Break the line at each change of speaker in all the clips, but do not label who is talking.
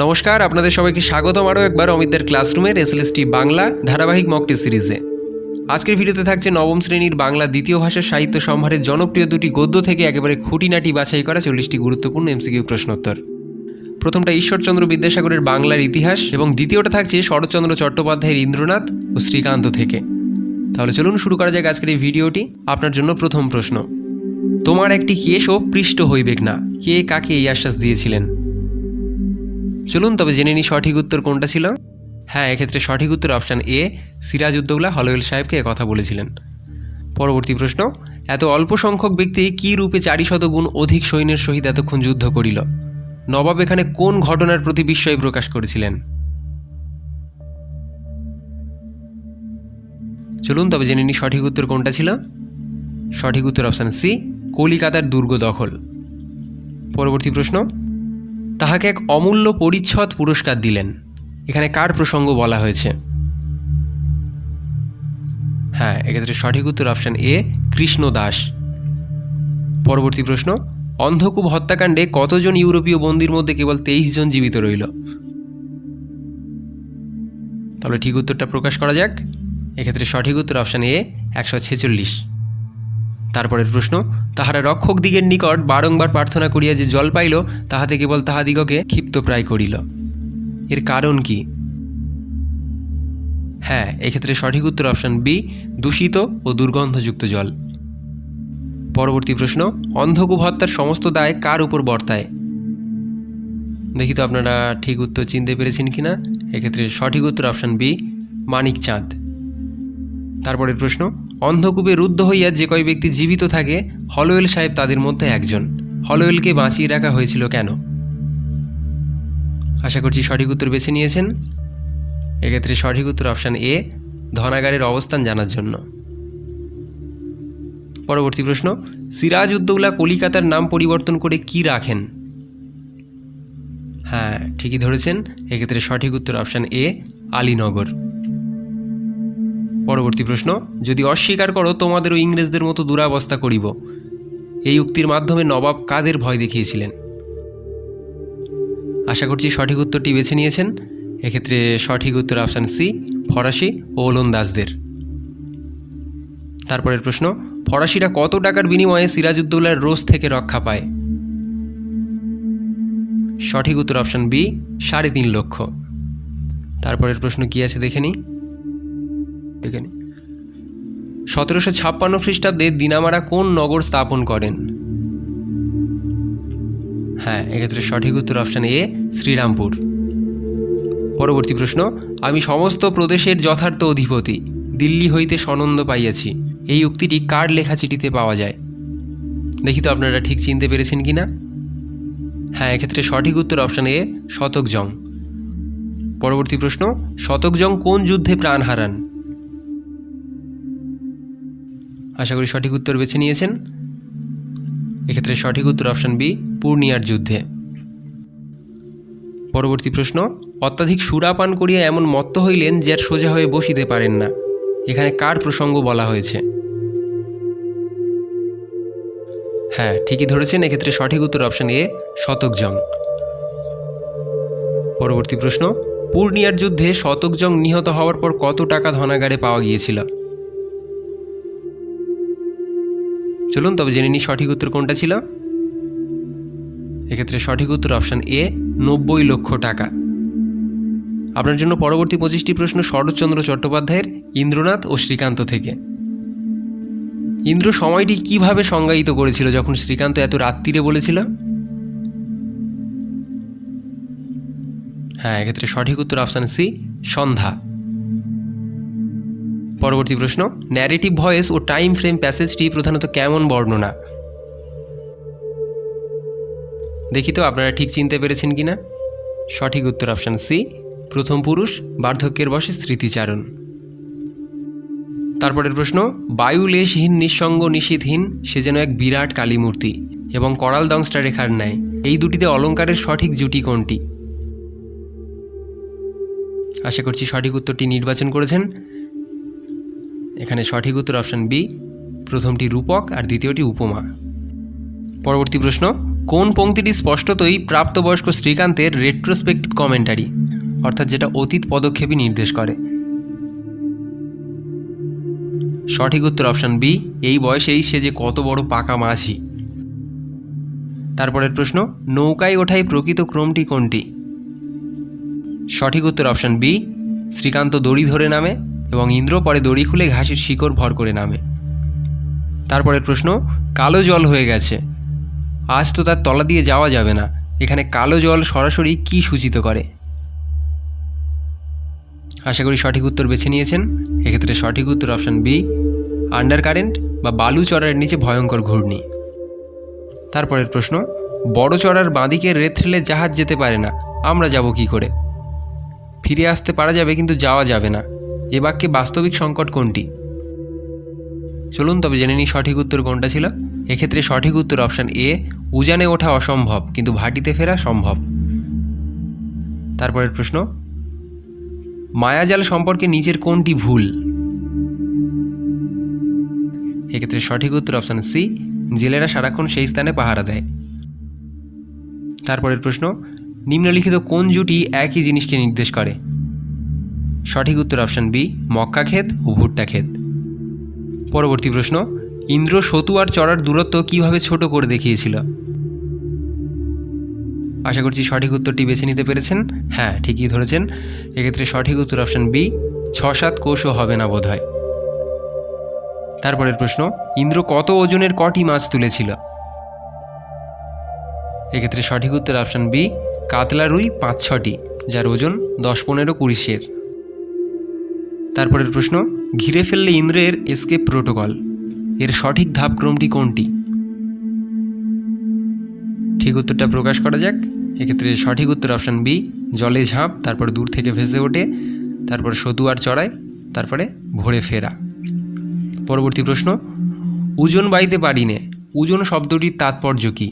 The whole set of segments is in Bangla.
নমস্কার, আপনাদের সবাইকে স্বাগতম আরও একবার অমিতদের ক্লাসরুমের এসএলএসটি বাংলা ধারাবাহিক মকটি সিরিজে। আজকের ভিডিওতে থাকছে নবম শ্রেণির বাংলা দ্বিতীয় ভাষার সাহিত্য সম্ভারের জনপ্রিয় দুটি গদ্য থেকে একেবারে খুঁটিনাটি বাছাই করা চল্লিশটি গুরুত্বপূর্ণ এমসিকিউ প্রশ্নোত্তর। প্রথমটা ঈশ্বরচন্দ্র বিদ্যাসাগরের বাংলার ইতিহাস এবং দ্বিতীয়টা থাকছে শরৎচন্দ্র চট্টোপাধ্যায়ের ইন্দ্রনাথ ও শ্রীকান্ত থেকে। তাহলে চলুন শুরু করা যাক আজকের এই ভিডিওটি, আপনার জন্য প্রথম প্রশ্ন। তোমার একটি কেশও পৃষ্ঠ হইবেক না, কে কাকে এই আশ্বাস দিয়েছিলেন? চলুন, তবে জেনে নিই সঠিক উত্তর কোনটা ছিল। হ্যাঁ এক্ষেত্রে সঠিক উত্তর option A, Siraj Uddaula Holwell সাহেবকে কথা বলেছিলেন। পরবর্তী প্রশ্ন, এত অল্প সংখ্যক ব্যক্তি কি রূপে চারি শত গুণ অধিক সৈন্যের সহিত এতক্ষণ যুদ্ধ করিল? নবাব এখানে কোন ঘটনার প্রতি বিস্ময় প্রকাশ করেছিলেন? চলুন, তবে জেনে নিই সঠিক উত্তর কোনটা ছিল। সঠিক উত্তর অপশান সি, কলিকাতার দুর্গ দখল। পরবর্তী প্রশ্ন তাহাকে এক অমূল্য পরিচ্ছদ পুরস্কার দিলেন। এখানে কার প্রসঙ্গ বলা হয়েছে? হ্যাঁ এক্ষেত্রে সঠিক উত্তর অপশান এ কৃষ্ণ দাস। পরবর্তী প্রশ্ন, অন্ধকূপ হত্যাকাণ্ডে কতজন ইউরোপীয় বন্দির মধ্যে কেবল তেইশ জন জীবিত রইল? তাহলে ঠিক উত্তরটা প্রকাশ করা যাক। এক্ষেত্রে সঠিক উত্তর অপশান এ একশো ছেচল্লিশ। তারপরের প্রশ্ন, তাহারা রক্ষক দিগের নিকট বারংবার প্রার্থনা করিয়া যে জল পাইল, তাহাতে কেবল তাহাদিগকে ক্ষিপ্ত প্রায় করিল। এর কারণ কি? হ্যাঁ এক্ষেত্রে সঠিক উত্তর অপশান বি, দূষিত ও দুর্গন্ধযুক্ত জল। পরবর্তী প্রশ্ন, অন্ধকূপ হত্যার সমস্ত দায় কার উপর বর্তায়? দেখি তো আপনারা ঠিক উত্তর চিনতে পেরেছেন কিনা। এক্ষেত্রে সঠিক উত্তর অপশান বি মানিক চাঁদ তারপরের প্রশ্ন, অন্ধকূপে রুদ্ধ হইয়া যে কয় ব্যক্তি জীবিত থাকে, হলওয়েল সাহেব তাদের মধ্যে একজন। হলওয়েলকে বাঁচিয়ে রাখা হয়েছিল কেন? আশা করছি সঠিক উত্তর বেছে নিয়েছেন। এক্ষেত্রে সঠিক উত্তর অপশান এ, ধনাগারের অবস্থান জানার জন্য। পরবর্তী প্রশ্ন, সিরাজ উদ্দৌলা কলিকাতার নাম পরিবর্তন করে কি রাখেন? হ্যাঁ ঠিকই ধরেছেন। এক্ষেত্রে সঠিক উত্তর অপশান এ, আলীনগর। পরবর্তী প্রশ্ন, যদি অস্বীকার করো তোমাদেরও ইংরেজদের মতো দুরাবস্থা করিব। এই উক্তির মাধ্যমে নবাব কাদের ভয় দেখিয়েছিলেন? আশা করছি সঠিক উত্তরটি বেছে নিয়েছেন। এক্ষেত্রে সঠিক উত্তর অপশান সি, ফরাসি ও ওলন্দাজদের। তারপরের প্রশ্ন, ফরাসিরা কত টাকার বিনিময়ে সিরাজউদ্দৌলার রোজ থেকে রক্ষা পায়? সঠিক উত্তর অপশান বি, সাড়ে তিন লক্ষ। তারপরের প্রশ্ন কি আছে দেখে নিই। দেখে নিই সতেরোশো ছাপ্পান্ন খ্রিস্টাব্দে দিনামারা কোন নগর স্থাপন করেন? হ্যাঁ এক্ষেত্রে সঠিক উত্তর অপশান এ শ্রীরামপুর। পরবর্তী প্রশ্ন, আমি সমস্ত প্রদেশের যথার্থ অধিপতি, দিল্লি হইতে সনন্দ পাইয়াছি, এই উক্তিটি কার লেখা চিঠিতে পাওয়া যায়? দেখি তো আপনারা ঠিক চিনতে পেরেছেন কি না হ্যাঁ এক্ষেত্রে সঠিক উত্তর অপশান এ শতকজং পরবর্তী প্রশ্ন শতকজং কোন যুদ্ধে প্রাণ হারান? আশা করি সঠিক উত্তর বেছে নিয়েছেন। এক্ষেত্রে সঠিক উত্তর অপশান বি, পূর্ণিয়ার যুদ্ধে। পরবর্তী প্রশ্ন, অত্যাধিক সুরাপান করিয়া এমন মত্ত হইলেন যে আর সোজা হয়ে বসিতে পারেন না। এখানে কার প্রসঙ্গ বলা হয়েছে? হ্যাঁ ঠিকই ধরেছেন, এক্ষেত্রে সঠিক উত্তর অপশান এ, শতকজং। পরবর্তী প্রশ্ন, পূর্ণিয়ার যুদ্ধে শতকজং নিহত হওয়ার পর কত টাকা ধনাগারে পাওয়া গিয়েছিল? চলুন, তবে জেনে নিই সঠিক উত্তর কোনটা ছিল। এক্ষেত্রে সঠিক উত্তর অপশান এ, নব্বই লক্ষ টাকা। আপনার জন্য পরবর্তী পঁচিশটি প্রশ্ন শরৎচন্দ্র চট্টোপাধ্যায়ের, ইন্দ্রনাথ ও শ্রীকান্ত থেকে। ইন্দ্র সময়টি কীভাবে সংজ্ঞায়িত করেছিল যখন শ্রীকান্ত এত রাত্রিরে বলেছিল? হ্যাঁ এক্ষেত্রে সঠিক উত্তর অপশান সি, সন্ধ্যা। পরবর্তী প্রশ্ন ন্যারেটিভ ভয়েস ও টাইম ফ্রেম প্যাসেজটি প্রধানত কেমন বর্ণনা? দেখি তো আপনারা ঠিক চিনতে পেরেছেন কি না সঠিক উত্তর অপশান সি প্রথম পুরুষ, বার্ধক্যের বসে স্মৃতিচারণ। তারপরের প্রশ্ন বায়ুলেশহীন নিঃসঙ্গ, নিষিধহীন, সে যেন এক বিরাট কালীমূর্তি এবং করাল দংস্টা রেখার ন্যায়। এই দুটিতে অলঙ্কারের সঠিক জুটি কোনটি? আশা করছি সঠিক উত্তরটি নির্বাচন করেছেন। এখানে সঠিক উত্তর অপশান বি, প্রথমটি রূপক আর দ্বিতীয়টি উপমা। পরবর্তী প্রশ্ন, কোন পংক্তিটি স্পষ্টতই প্রাপ্তবয়স্ক শ্রীকান্তের রেট্রোস্পেক্টিভ কমেন্টারি অর্থাৎ যেটা অতীত পদক্ষেপই নির্দেশ করে? সঠিক উত্তর অপশন বি, এই বয়সেই সে যে কত বড় পাকা মাঝি। তারপরের প্রশ্ন, নৌকায় ওঠায় প্রকৃত ক্রমটি কোনটি? সঠিক উত্তর অপশন বি, শ্রীকান্ত দড়ি ধরে নামে এবং ইন্দ্র পরে দড়ি খুলে ঘাসের শিকড় ভর করে নামে। তারপরের প্রশ্ন, কালো জল হয়ে গেছে। আজ তো তার তলা দিয়ে যাওয়া যাবে না। এখানে কালো জল সরাসরি কি সূচিত করে? আশা করি সঠিক উত্তর বেছে নিয়েছেন। এক্ষেত্রে সঠিক উত্তর অপশন বি আন্ডার কারেন্ট বা বালু চড়ার নিচে ভয়ঙ্কর ঘূর্ণি। তারপরের প্রশ্ন, বড় চড়ার বাঁদিকে রেথ্রেলে জাহাজ যেতে পারে না, আমরা যাব কি করে? ফিরে আসতে পারা যাবে কিন্তু যাওয়া যাবে না। এ বাক্যে বাস্তবিক সংকট কোনটি? চলুন তবে জেনে নিই সঠিক উত্তর কোনটা ছিল। এক্ষেত্রে সঠিক উত্তর অপশান এ, উজানে ওঠা অসম্ভব, কিন্তু ভাটিতে ফেরা সম্ভব। তারপরের প্রশ্ন, মায়াজাল সম্পর্কে নিচের কোনটি ভুল? এক্ষেত্রে সঠিক উত্তর অপশান সি, জেলেরা সারাক্ষণ সেই স্থানে পাহারা দেয়। তারপরের প্রশ্ন, নিম্নলিখিত কোন জুটি একই জিনিসকে নির্দেশ করে? সঠিক উত্তর অপশান বি মক্কা ক্ষেত ও ভুট্টা ক্ষেত। পরবর্তী প্রশ্ন, ইন্দ্র সতু আর চড়ার দূরত্ব কীভাবে ছোট করে দেখিয়েছিল? আশা করছি সঠিক উত্তরটি বেছে নিতে পেরেছেন। হ্যাঁ ঠিকই ধরেছেন। এক্ষেত্রে সঠিক উত্তর অপশান বি ছ সাত কোষও হবে না বোধ হয় তারপরের প্রশ্ন, ইন্দ্র কত ওজনের কটি মাছ তুলেছিল? এক্ষেত্রে সঠিক উত্তর অপশান বি কাতলা রুই পাঁচ ছটি যার ওজন দশ পনেরো কুড়ি শের তারপরের প্রশ্ন, ঘিরে ফেললে ইন্দ্রের এসকেপ প্রোটোকল এর সঠিক ধাপক্রমটি কোনটি? ঠিক উত্তরটা প্রকাশ করা যাক। এক্ষেত্রে সঠিক উত্তর অপশান বি, জলে ঝাঁপ, তারপর দূর থেকে ভেসে ওঠে, তারপর সতুয়ার চড়ায়, তারপরে ভোরে ফেরা। পরবর্তী প্রশ্ন ওজন বাইতে পারি নে ওজন শব্দটির তাৎপর্য কী?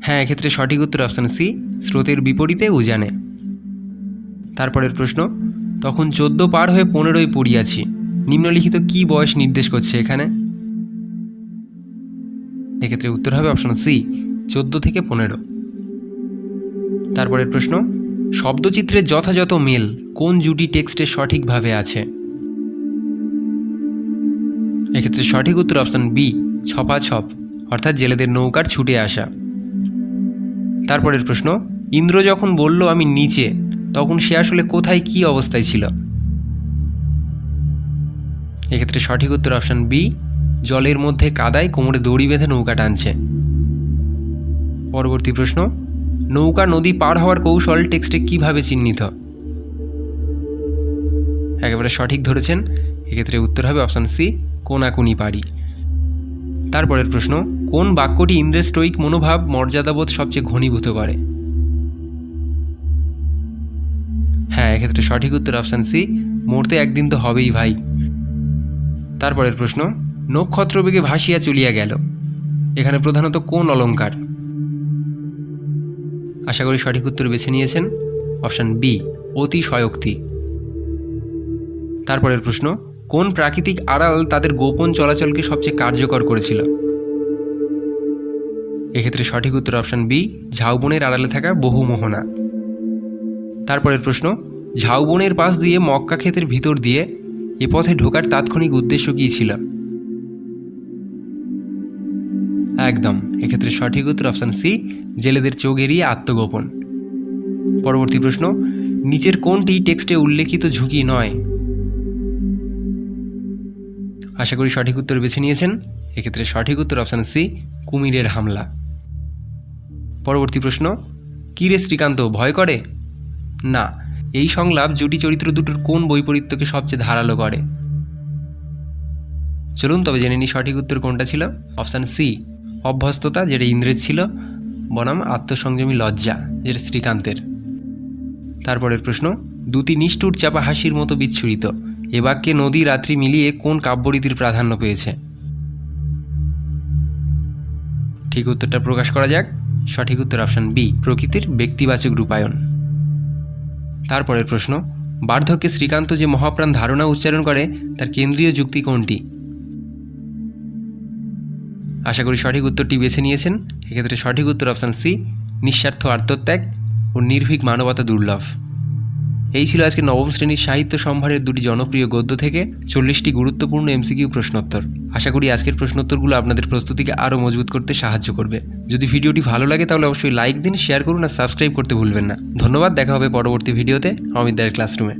হ্যাঁ এক্ষেত্রে সঠিক উত্তর অপশান সি, স্রোতের বিপরীতে উজানে। তারপরের প্রশ্ন, তখন চোদ্দ পার হয়ে পনেরোই পড়িয়াছি। নিম্নলিখিত কি বয়স নির্দেশ করছে এখানে? এক্ষেত্রে উত্তর হবে অপশন সি, চোদ্দ থেকে পনেরো। তারপরের প্রশ্ন, শব্দচিত্রের যথাযথ মেল কোন জুটি টেক্সটে সঠিকভাবে আছে? এক্ষেত্রে সঠিক উত্তর অপশন বি ছপা ছপ অর্থাৎ জেলেদের নৌকার ছুটে আসা। তারপরের প্রশ্ন, ইন্দ্র যখন বলল আমি নিচে তখন সে আসলে কোথায় কি অবস্থায় ছিল? এক্ষেত্রে সঠিক উত্তর অপশন বি, জলের মধ্যে কাদায় কোমরে দড়ি বেঁধে নৌকা টানছে। পরবর্তী প্রশ্ন, নৌকা নদী পার হওয়ার কৌশল টেক্সটে কীভাবে চিহ্নিত? একেবারে সঠিক ধরেছেন, এক্ষেত্রে উত্তর হবে অপশান সি, কোনাকুনি পারি তারপরের প্রশ্ন, কোন বাক্যটি ইন্দ্রের স্টোইক মনোভাব মর্যাদাবোধ সবচেয়ে ঘনীভূত করে? হ্যাঁ এক্ষেত্রে সঠিক উত্তর অপশান সি মরতে একদিন তো হবেই ভাই। তারপরের প্রশ্ন নক্ষত্র বেগে ভাসিয়া চলিয়া গেল। এখানে প্রধানত কোন অলঙ্কার আশা করি সঠিক উত্তর বেছে নিয়েছেন। অপশান বি অতি শয়োক্তি তারপরের প্রশ্ন, কোন প্রাকৃতিক আড়াল তাদের গোপন চলাচলকে সবচেয়ে কার্যকর করেছিল? এক্ষেত্রে সঠিক উত্তর অপশান বি ঝাউবনের আড়ালে থাকা বহু মোহনা তারপরের প্রশ্ন ঝাউবনের পাশ দিয়ে মক্কা ক্ষেতের ভিতর দিয়ে এ পথে ঢোকার তাৎক্ষণিক উদ্দেশ্য কী ছিল? একদম, এক্ষেত্রে সঠিক উত্তর অপশান সি, জেলেদের চোখ এড়িয়ে আত্মগোপন। পরবর্তী প্রশ্ন, নিচের কোনটি টেক্সটে উল্লেখিত ঝুঁকি নয়? আশা করি সঠিক উত্তর বেছে নিয়েছেন। এক্ষেত্রে সঠিক উত্তর অপশান সি, কুমিরের হামলা। পরবর্তী প্রশ্ন, কী রে শ্রীকান্ত, ভয় করে? না এই সংলাপ জুটি চরিত্র দুটোর কোন বৈপরীত্যকে সবচেয়ে ধারালো করে? চলুন, তবে জেনে নিই সঠিক উত্তর কোনটা ছিল। অপশান সি, অভ্যস্ততা, যেটা ইন্দ্রের ছিল। বনাম, আত্মসংযমী লজ্জা, যেটা শ্রীকান্তের। তারপরের প্রশ্ন, দুটি নিষ্ঠুর চাপা হাসির মতো বিচ্ছুরিত। এ বাক্যে নদী, রাত্রি মিলিয়ে কোন কাব্যরীতির প্রাধান্য পেয়েছে? ঠিক উত্তরটা প্রকাশ করা যাক। সঠিক উত্তর অপশান বি, প্রকৃতির ব্যক্তিবাচক রূপায়ণ। তারপরের প্রশ্ন, বার্ধক্যে শ্রীকান্ত যে মহাপ্রাণ ধারণা উচ্চারণ করে, তার কেন্দ্রীয় যুক্তি কোনটি? আশা করি সঠিক উত্তরটি বেছে নিয়েছেন। এক্ষেত্রে সঠিক উত্তর অপশান সি, নিঃস্বার্থ আত্মত্যাগ ও নির্ভীক মানবতা দুর্লভ। এই ছিল আজকে নবম শ্রেণির সাহিত্য সম্ভারের দুটি জনপ্রিয় গদ্য থেকে চল্লিশটি গুরুত্বপূর্ণ এমসিকিউ প্রশ্নোত্তর। আশা করি আজকের প্রশ্নোত্তরগুলো আপনাদের প্রস্তুতিকে আরও মজবুত করতে সাহায্য করবে। যদি ভিডিওটি ভালো লাগে তাহলে অবশ্যই লাইক দিন, শেয়ার করুন আর সাবস্ক্রাইব করতে ভুলবেন না। ধন্যবাদ, দেখা হবে পরবর্তী ভিডিওতে অমিতদার ক্লাসরুমে।